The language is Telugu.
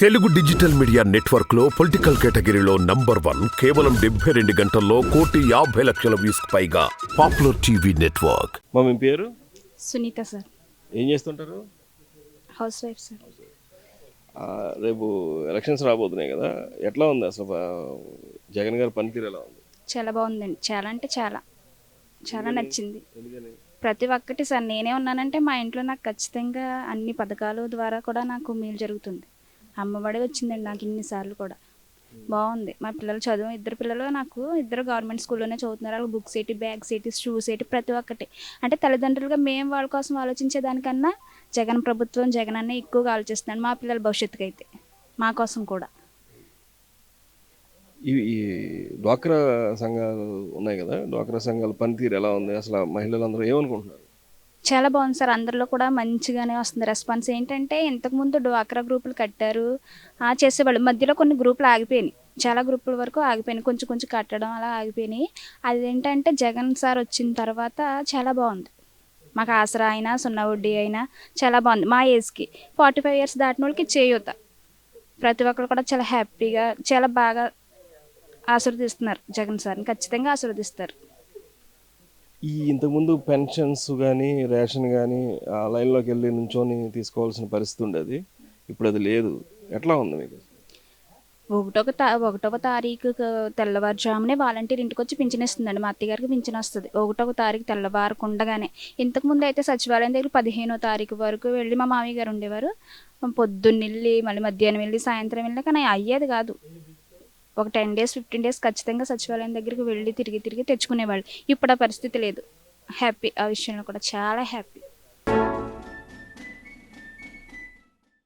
తెలుగు డిజిటల్ మీడియా నెట్వర్క్లో పొలిటికల్ కేటగిరీలో నంబర్ వన్ కేవలం డెబ్బై రెండు గంటల్లో కోటి యాభై లక్షల వ్యూస్ పైగా పాపులర్ టీవీ నెట్వర్క్. మా మీ పేరు? సునీత సార్. ఏం చేస్తుంటారు? Housewife sir. ఆ, రేపు ఎలక్షన్స్ రాబోతున్నాయి కదా. ఎట్లా ఉంది అసలు ఆ, జగన్ గారి పనితీరు ఎలా ఉంది? చాలా బాగుందండి. చాలా అంటే చాలా. చాలా నచ్చింది. ఎందుకని? ప్రతి ఒక్కటి సార్ నేనే ఉన్నానంటే మా ఇంట్లో నాకు ఖచ్చితంగా అన్ని పథకాలు ద్వారా కూడా నాకు మేలు జరుగుతుంది. అమ్మఒడి వచ్చిందండి నాకు ఇన్నిసార్లు కూడా. బాగుంది. మా పిల్లలు చదువు ఇద్దరు పిల్లలు నాకు ఇద్దరు గవర్నమెంట్ స్కూల్లోనే చదువుతున్నారు. వాళ్ళకి బుక్స్ ఏంటి బ్యాగ్స్ ఏంటి షూస్ ఏంటి ప్రతి ఒక్కటి. అంటే తల్లిదండ్రులుగా మేము వాళ్ళ కోసం ఆలోచించే దానికన్నా జగన్ ప్రభుత్వం జగన్ అన్న ఎక్కువగా ఆలోచిస్తున్నాడు. మా పిల్లల భవిష్యత్తుకి అయితే మా కోసం కూడా. ఈ డ్వాక్రా సంఘాలు ఉన్నాయి కదా? డ్వాక్రా సంఘాల పనితీరు ఎలా ఉంది? అసలు ఆ మహిళలందరూ ఏమనుకుంటున్నారు? చాలా బాగుంది సార్. అందరిలో కూడా మంచిగానే వస్తుంది రెస్పాన్స్. ఏంటంటే ఇంతకుముందు డ్వాక్రా గ్రూపులు కట్టారు. ఆ, చేసేవాళ్ళు. మధ్యలో కొన్ని గ్రూపులు ఆగిపోయినాయి. చాలా గ్రూపుల వరకు ఆగిపోయినాయి. కొంచెం కొంచెం కట్టడం అలా ఆగిపోయినాయి. అదేంటంటే జగన్ సార్ వచ్చిన తర్వాత చాలా బాగుంది. మాకు ఆసరా అయినా సున్నా వడ్డీ అయినా చాలా బాగుంది. మా ఏజ్కి ఫార్టీ ఫైవ్ ఇయర్స్ దాటిన వాళ్ళకి చేయూత. ప్రతి ఒక్కరు కూడా చాలా హ్యాపీగా చాలా బాగా ఆశీర్వదిస్తున్నారు జగన్ సార్ని. ఖచ్చితంగా ఆశీర్వదిస్తారు. ఈ ఇంతకుముందు పెన్షన్స్ కానీ రేషన్ కానీ ఆ లైన్లోకి వెళ్ళి నుంచొని తీసుకోవాల్సిన పరిస్థితి ఉండేది. ఇప్పుడు అది లేదు. ఎట్లా ఉంది మీకు? ఒకటొక తా ఒకటొక తారీఖు తెల్లవారుజామునే వాలంటీర్ ఇంటికి వచ్చి పింఛన్ ఇస్తుందండి మా అత్తగారికి పింఛన్ వస్తుంది. ఒకటొక తారీఖు తెల్లవారకుండగానే. ఇంతకుముందు అయితే సచివాలయం దగ్గర పదిహేనో తారీఖు వరకు వెళ్ళి మా మామయ్య గారు ఉండేవారు. పొద్దున్న వెళ్ళి మళ్ళీ మధ్యాహ్నం వెళ్ళి సాయంత్రం వెళ్ళి కానీ అయ్యేది కాదు. ఒక టెన్ డేస్ ఫిఫ్టీన్ డేస్ ఖచ్చితంగా సచివాలయం దగ్గరికి వెళ్ళి తిరిగి తిరిగి తెచ్చుకునేవాళ్ళు. ఇప్పుడు ఆ పరిస్థితి లేదు. హ్యాపీ ఆ విషయంలో కూడా చాలా హ్యాపీ.